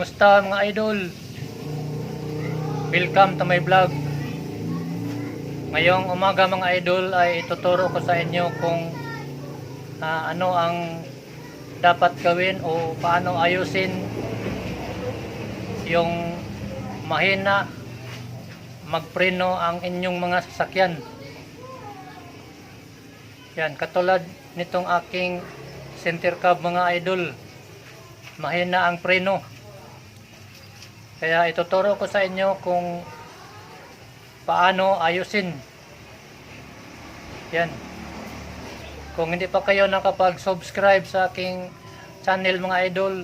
Kumusta mga idol? Welcome to my vlog. Ngayong umaga mga idol ay ituturo ko sa inyo kung ah, ano ang dapat gawin o paano ayusin yung mahina magpreno ang inyong mga sasakyan. Yan, katulad nitong aking center cab mga idol. Mahina ang preno. Kaya ituturo ko sa inyo kung paano ayusin. Yan. Kung hindi pa kayo nakapag-subscribe sa aking channel mga idol,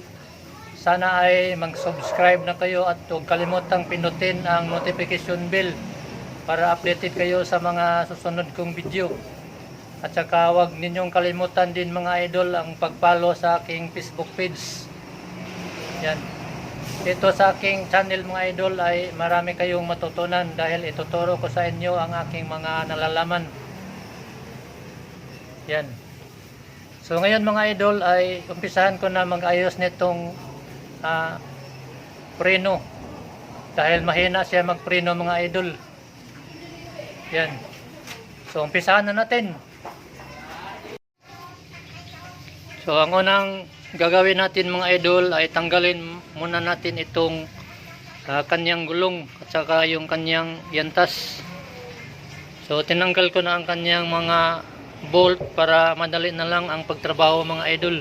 sana ay mag-subscribe na kayo at huwag kalimutang pinutin ang notification bell para updated kayo sa mga susunod kong video. At saka huwag ninyong kalimutan din mga idol ang pag-follow sa aking Facebook page. Yan. Ito sa aking channel mga idol ay marami kayong matutunan dahil ituturo ko sa inyo ang aking mga nalalaman. Yan. So ngayon mga idol ay umpisahan ko na mag-ayos nitong ah, preno. Dahil mahina siya magpreno mga idol. Yan. So umpisahan na natin. So ang unang gagawin natin mga idol ay tanggalin muna natin itong ah, kanyang gulong at saka yung kanyang yantas. So tinanggal ko na ang kanyang mga bolt para madali na lang ang pagtrabaho mga idol.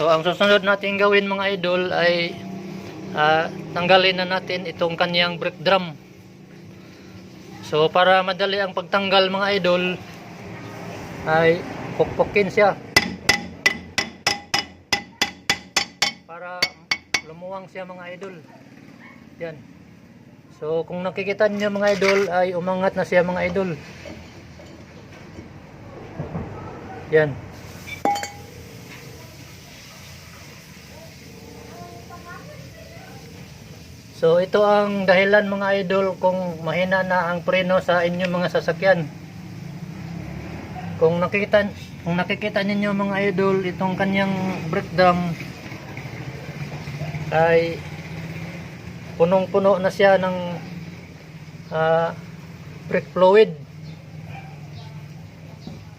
So ang susunod natin gawin mga idol ay ah, tanggalin na natin itong kanyang brake drum. So para madali ang pagtanggal mga idol ay pukpukin siya. Para lumuwang siya mga idol. Yan. So kung nakikita niyo mga idol ay umangat na siya mga idol. Yan. So ito ang dahilan mga idol kung mahina na ang preno sa inyong mga sasakyan. Kung nakikita kung nakikita ninyo mga idol itong kanyang brake drum ay punong-puno na siya ng ah, brake fluid.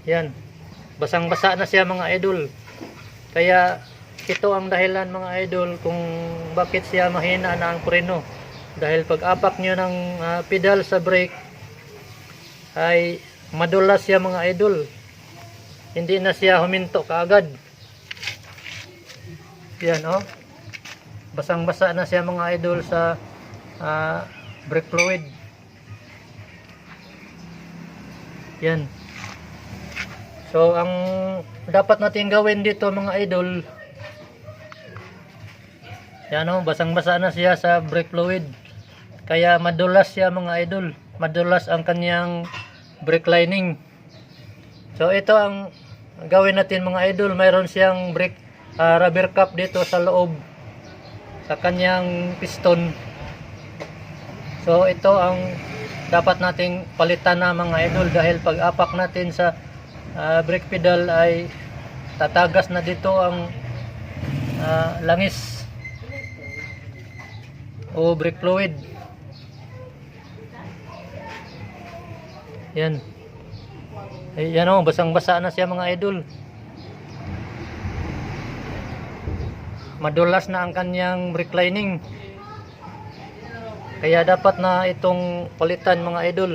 Yan. Basang-basa na siya mga idol. Kaya ito ang dahilan mga idol kung bakit siya mahina na ang preno. Dahil pag apak nyo ng ah, pedal sa brake ay madulas siya mga idol. Hindi na siya huminto kaagad. Yan oh. Basang-basa na siya mga idol sa ah, brake fluid. Yan. So ang dapat natin gawin dito mga idol yan o, basang-basa na siya sa brake fluid. Kaya madulas siya mga idol. Madulas ang kanyang brake lining. So ito ang gawin natin mga idol. Mayroon siyang brake ah, rubber cap dito sa loob sa kanyang piston. So ito ang dapat nating palitan na mga idol dahil pag apak natin sa ah, brake pedal ay tatagas na dito ang ah, langis o brake fluid. Yan. Ay, yan o, basang-basa na siya mga idol. Madulas na ang kanyang brake lining. Kaya dapat na itong palitan mga idol.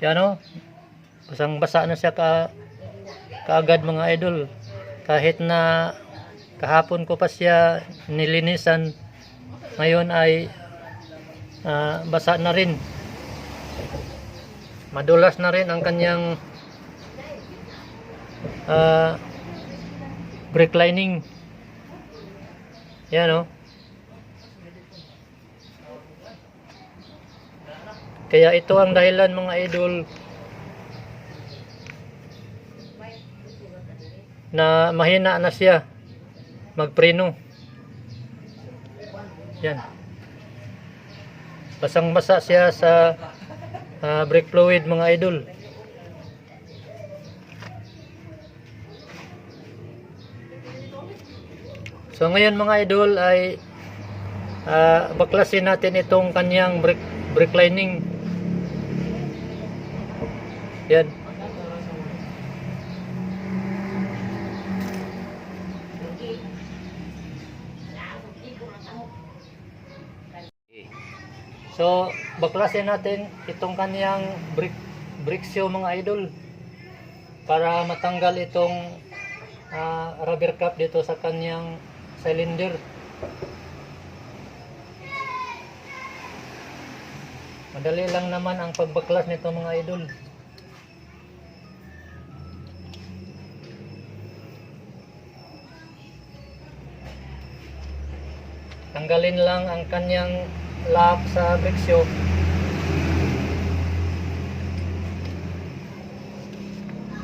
Yan o, basang-basa na siya ka kaagad mga idol. Kahit na kahapon ko pa siya nilinisan ngayon ay ah, basa na rin. Madulas na rin ang kanyang ah, brake lining. Yan o kaya ito ang dahilan mga idol na mahina na siya magpreno. Yan. Basang-basa siya sa ah, brake fluid mga idol. So ngayon mga idol ay ah, baklasin natin itong kanyang brake, brake lining. Yan. So, baklasin natin itong kaniyang brick brick shoe mga idol para matanggal itong ah, rubber cap dito sa kaniyang cylinder. Madali lang naman ang pagbaklas nito mga idol. Tanggalin lang ang kanyang lock sa brake shoe.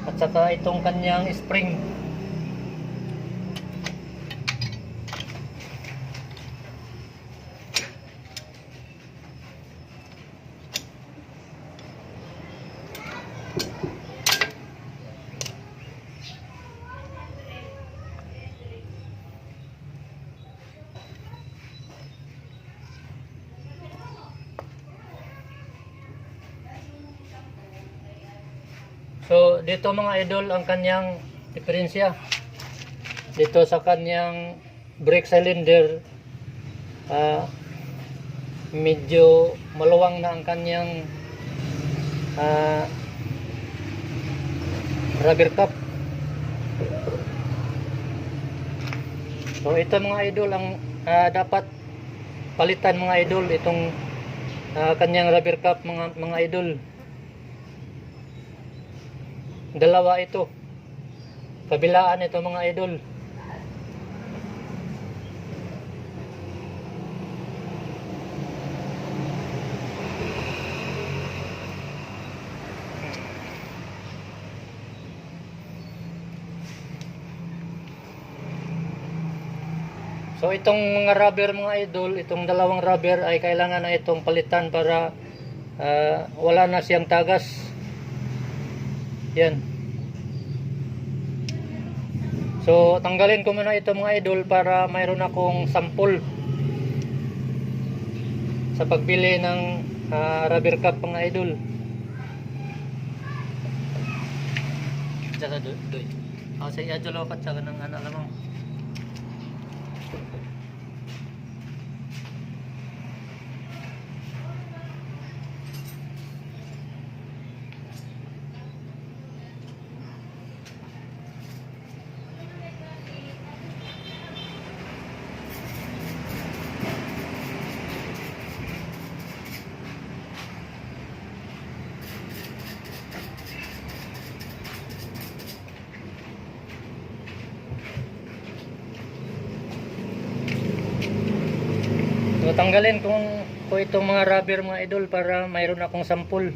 At saka itong kanyang spring. So, dito mga idol ang kanyang diferensya. Dito sa kanyang brake cylinder, ah, medyo maluwang na ang kanyang ah, rubber cap. So, ito mga idol ang ah, dapat palitan mga idol itong ah, kanyang rubber cap mga mga idol. Dalawa ito. Kabilaan ito mga idol. So itong mga rubber mga idol, itong dalawang rubber ay kailangan na itong palitan para ah, wala na siyang tagas. Yan. So, tanggalin ko muna ito mga idol para mayroon akong sample sa pagbili ng ah, rubber cap mga idol. Tsaka doy. doy. Oh, sa iya jolo ka ng ano alam So, tanggalin kung ko itong mga rubber mga idol para mayroon akong sample.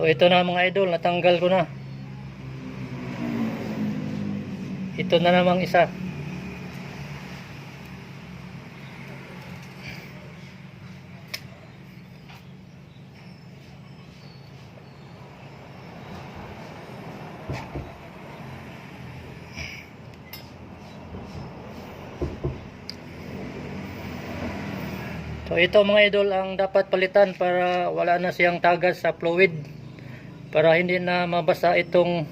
So ito na mga idol, natanggal ko na. Ito na namang isa. So ito mga idol ang dapat palitan para wala na siyang tagas sa fluid para hindi na mabasa itong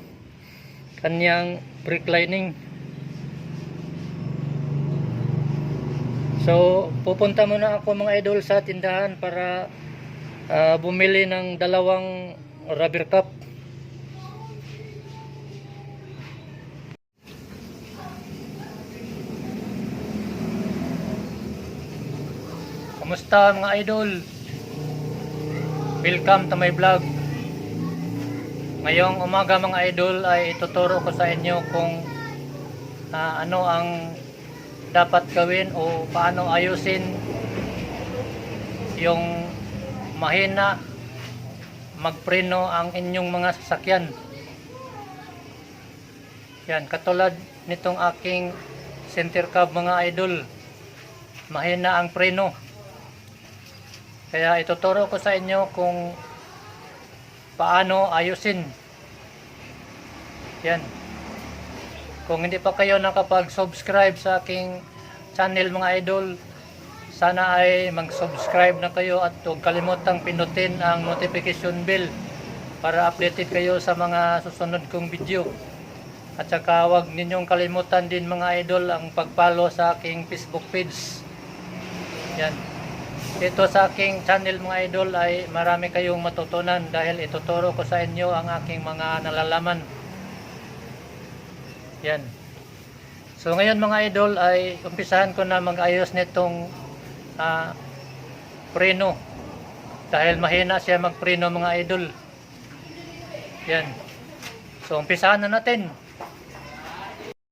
kanyang reclining so pupunta muna ako mga idol sa tindahan para uh, bumili ng dalawang rubber cup Kamusta mga idol? Welcome to my vlog. Ngayong umaga mga idol ay ituturo ko sa inyo kung ah, ano ang dapat gawin o paano ayusin yung mahina magpreno ang inyong mga sasakyan. Yan, katulad nitong aking center cab mga idol. Mahina ang preno. Kaya ituturo ko sa inyo kung paano ayusin. Yan. Kung hindi pa kayo nakapag-subscribe sa aking channel mga idol, sana ay mag-subscribe na kayo at huwag kalimutang pinutin ang notification bell para updated kayo sa mga susunod kong video. At saka huwag ninyong kalimutan din mga idol ang pag-follow sa aking Facebook page. Yan. Ito sa aking channel mga idol ay marami kayong matutunan dahil ituturo ko sa inyo ang aking mga nalalaman. Yan. So ngayon mga idol ay umpisahan ko na mag-ayos nitong ah, preno. Dahil mahina siya magpreno mga idol. Yan. So umpisahan na natin.